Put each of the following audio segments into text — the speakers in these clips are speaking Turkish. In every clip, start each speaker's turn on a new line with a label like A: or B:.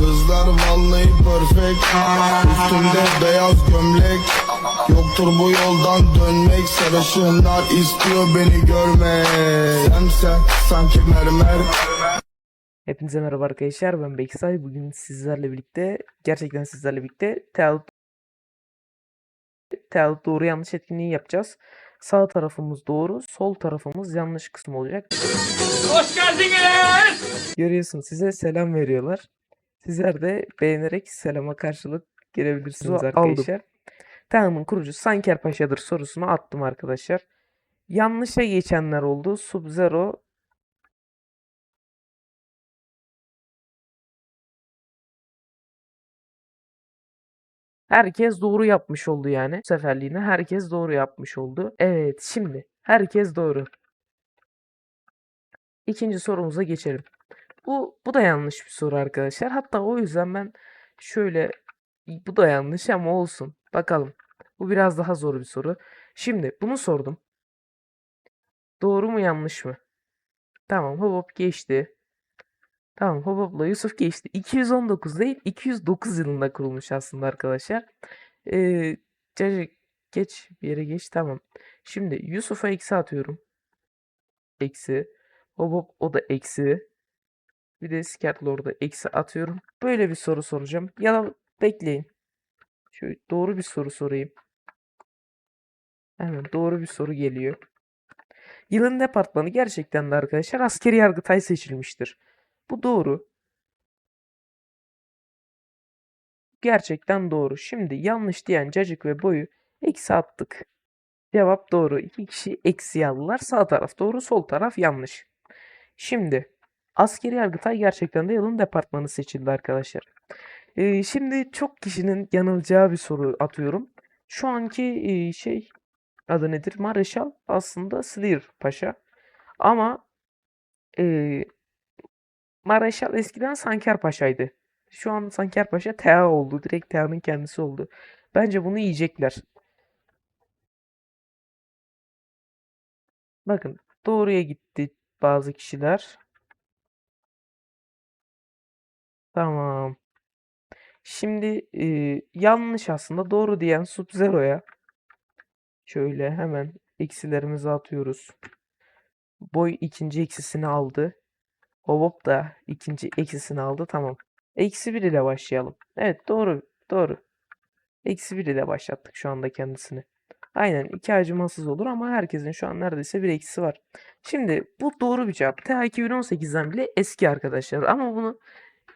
A: Kızlar vallahi perfect Üstümde beyaz gömlek Yoktur bu yoldan dönmek Sarışınlar istiyor beni görmek Sense sanki mermer
B: Hepinize merhaba arkadaşlar ben Beksay. Bugün sizlerle birlikte gerçekten sizlerle birlikte Teal Teal doğru yanlış etkinliği yapacağız. Sağ tarafımız doğru, sol tarafımız yanlış kısmı olacak.
C: Hoş geldiniz.
B: Görüyorsun size selam veriyorlar. Sizler de beğenerek selama karşılık gelebilirsiniz
D: Aldım.
B: arkadaşlar. Teal'ın kurucusu Sanker Paşa'dır sorusunu attım arkadaşlar. Yanlışa geçenler oldu. Sub-Zero Herkes doğru yapmış oldu yani. Bu seferliğine herkes doğru yapmış oldu. Evet şimdi herkes doğru. İkinci sorumuza geçelim. Bu, bu da yanlış bir soru arkadaşlar. Hatta o yüzden ben şöyle bu da yanlış ama olsun. Bakalım. Bu biraz daha zor bir soru. Şimdi bunu sordum. Doğru mu yanlış mı? Tamam hop geçti. Tamam hop hopla Yusuf geçti. 219 değil 209 yılında kurulmuş aslında arkadaşlar. Ee, geç bir yere geç tamam. Şimdi Yusuf'a eksi atıyorum. Eksi. Hop o da eksi. Bir de Skirtlord'a eksi atıyorum. Böyle bir soru soracağım. Ya da bekleyin. Şöyle doğru bir soru sorayım. Hemen doğru bir soru geliyor. Yılın departmanı gerçekten de arkadaşlar askeri yargıtay seçilmiştir. Bu doğru. Gerçekten doğru. Şimdi yanlış diyen cacık ve boyu eksi attık. Cevap doğru. İki kişi eksi aldılar. Sağ taraf doğru, sol taraf yanlış. Şimdi askeri yargıtay gerçekten de yılın departmanı seçildi arkadaşlar. Ee, şimdi çok kişinin yanılacağı bir soru atıyorum. Şu anki e, şey adı nedir? Mareşal aslında Slir Paşa. Ama e, Mareşal eskiden Sanker Paşa'ydı. Şu an Sanker Paşa Tea oldu. Direkt Tea'nın kendisi oldu. Bence bunu yiyecekler. Bakın doğruya gitti bazı kişiler. Tamam. Şimdi e, yanlış aslında doğru diyen Sub-Zero'ya şöyle hemen eksilerimizi atıyoruz. Boy ikinci eksisini aldı. Hobop da ikinci eksisini aldı. Tamam. Eksi 1 ile başlayalım. Evet doğru. Doğru. Eksi 1 ile başlattık şu anda kendisini. Aynen iki acımasız olur ama herkesin şu an neredeyse bir eksisi var. Şimdi bu doğru bir cevap. TA 2018'den bile eski arkadaşlar ama bunu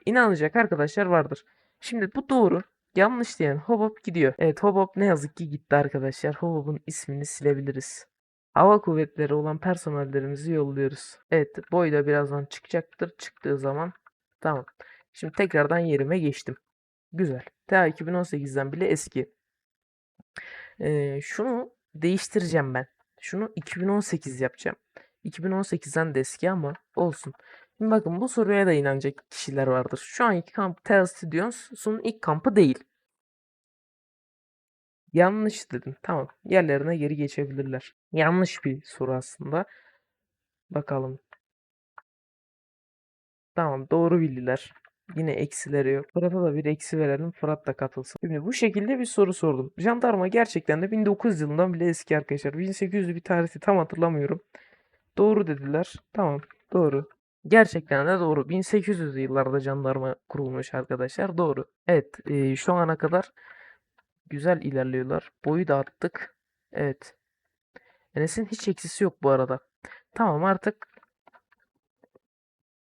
B: inanacak arkadaşlar vardır. Şimdi bu doğru. Yanlış diyen Hobop gidiyor. Evet Hobop ne yazık ki gitti arkadaşlar. Hobop'un ismini silebiliriz. Hava kuvvetleri olan personellerimizi yolluyoruz. Evet boy da birazdan çıkacaktır. Çıktığı zaman tamam. Şimdi tekrardan yerime geçtim. Güzel. TA 2018'den bile eski. Ee, şunu değiştireceğim ben. Şunu 2018 yapacağım. 2018'den de eski ama olsun. Şimdi bakın bu soruya da inanacak kişiler vardır. Şu anki kamp Tel Studios'un ilk kampı değil. Yanlış dedim. Tamam. Yerlerine geri geçebilirler. Yanlış bir soru aslında. Bakalım. Tamam doğru bildiler. Yine eksileri yok. Fırat'a da bir eksi verelim. Fırat da katılsın. Şimdi bu şekilde bir soru sordum. Jandarma gerçekten de 1900 yılından bile eski arkadaşlar. 1800'lü bir tarihi tam hatırlamıyorum. Doğru dediler. Tamam doğru. Gerçekten de doğru. 1800'lü yıllarda jandarma kurulmuş arkadaşlar. Doğru. Evet e, şu ana kadar güzel ilerliyorlar. Boyu da attık. Evet. Enes'in hiç eksisi yok bu arada. Tamam artık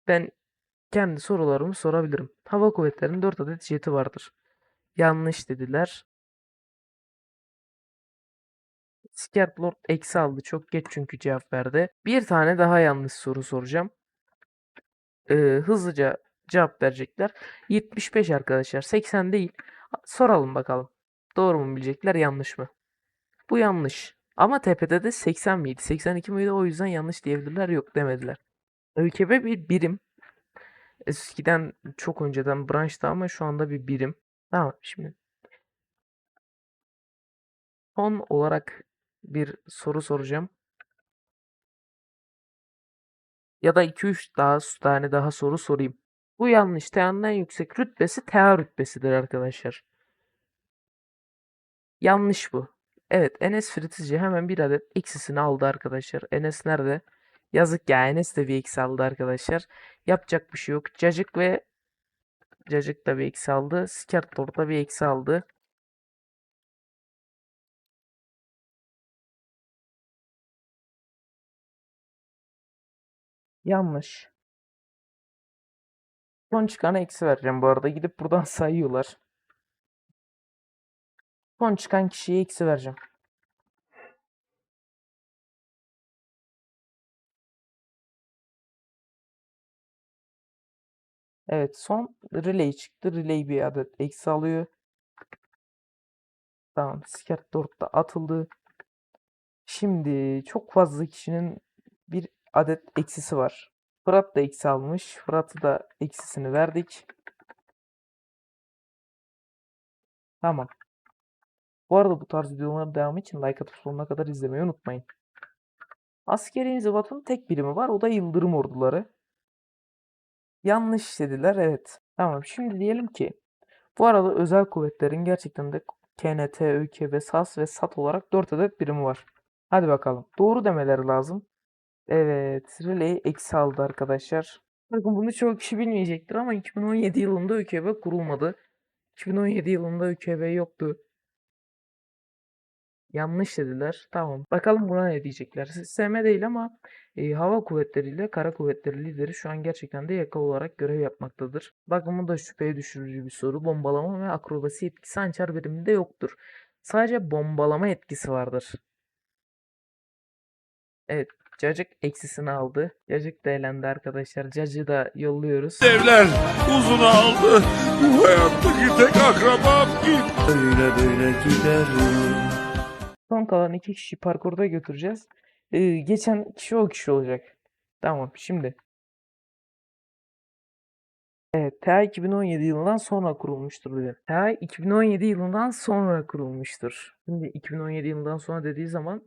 B: ben kendi sorularımı sorabilirim. Hava kuvvetlerinin 4 adet jeti vardır. Yanlış dediler. Scart Lord eksi aldı. Çok geç çünkü cevap verdi. Bir tane daha yanlış soru soracağım. Ee, hızlıca cevap verecekler. 75 arkadaşlar. 80 değil. Soralım bakalım. Doğru mu bilecekler yanlış mı? Bu yanlış. Ama tepede de 80 miydi? 82 miydi? O yüzden yanlış diyebilirler. Yok demediler. ÖKB bir birim. Eskiden çok önceden branştı ama şu anda bir birim. Tamam şimdi. Son olarak bir soru soracağım. Ya da 2-3 daha tane daha soru sorayım. Bu yanlış. Tea'nın en yüksek rütbesi Tea rütbesidir arkadaşlar. Yanlış bu. Evet Enes Fritizci hemen bir adet eksisini aldı arkadaşlar. Enes nerede? Yazık ya Enes de bir eksi aldı arkadaşlar. Yapacak bir şey yok. Cacık ve Cacık da bir eksi aldı. Skertor da bir eksi aldı. Yanlış. Son çıkana eksi vereceğim bu arada. Gidip buradan sayıyorlar. Son çıkan kişiye eksi vereceğim. Evet son relay çıktı. Relay bir adet eksi alıyor. Tamam. Skirt da atıldı. Şimdi çok fazla kişinin bir adet eksisi var. Fırat da eksi almış. Fırat'ı da eksisini verdik. Tamam. Bu arada bu tarz videoların devamı için like atıp sonuna kadar izlemeyi unutmayın. Askeri inzibatın tek birimi var. O da Yıldırım Orduları. Yanlış dediler. Evet. Tamam. Şimdi diyelim ki bu arada özel kuvvetlerin gerçekten de KNT, ÖKB, SAS ve SAT olarak 4 adet birimi var. Hadi bakalım. Doğru demeleri lazım. Evet. Relay eksi aldı arkadaşlar. Bakın bunu çok kişi bilmeyecektir ama 2017 yılında ÖKB kurulmadı. 2017 yılında ÖKB yoktu. Yanlış dediler. Tamam. Bakalım buna ne diyecekler. Sisteme değil ama e, hava kuvvetleriyle kara kuvvetleri lideri şu an gerçekten de yaka olarak görev yapmaktadır. Bakın bu da şüpheye düşürücü bir soru. Bombalama ve akrobasi etkisi hançer biriminde yoktur. Sadece bombalama etkisi vardır. Evet. Cacık eksisini aldı. Cacık da elendi arkadaşlar. Cacığı da yolluyoruz.
D: Evler uzun aldı. Bu hayattaki tek akrabam gitti. Böyle böyle giderim.
B: Son kalan iki kişi parkurda götüreceğiz. Ee, geçen kişi o kişi olacak. Tamam şimdi. Evet, TA 2017 yılından sonra kurulmuştur dedi. TA 2017 yılından sonra kurulmuştur. Şimdi 2017 yılından sonra dediği zaman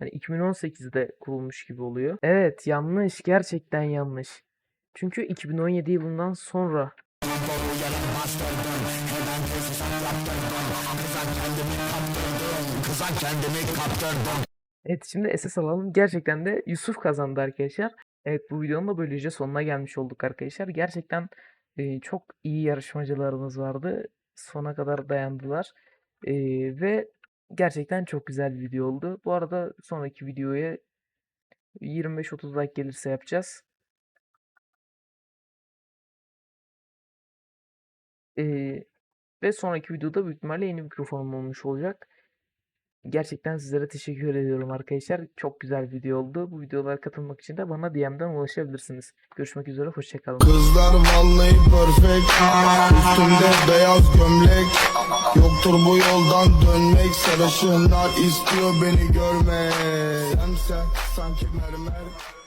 B: hani 2018'de kurulmuş gibi oluyor. Evet, yanlış. Gerçekten yanlış. Çünkü 2017 yılından sonra Evet şimdi SS alalım. Gerçekten de Yusuf kazandı arkadaşlar. Evet bu videonun da böylece sonuna gelmiş olduk arkadaşlar. Gerçekten e, çok iyi yarışmacılarımız vardı. Sona kadar dayandılar. E, ve gerçekten çok güzel bir video oldu. Bu arada sonraki videoya 25-30 like gelirse yapacağız. E, ve sonraki videoda büyük ihtimalle yeni mikrofonum olmuş olacak. Gerçekten sizlere teşekkür ediyorum arkadaşlar. Çok güzel video oldu. Bu videolara katılmak için de bana DM'den ulaşabilirsiniz. Görüşmek üzere, hoşçakalın.
A: Kızlar vallahi perfect Üstümde beyaz gömlek Yoktur bu yoldan dönmek Sarışınlar istiyor beni görmek Sense sanki mermer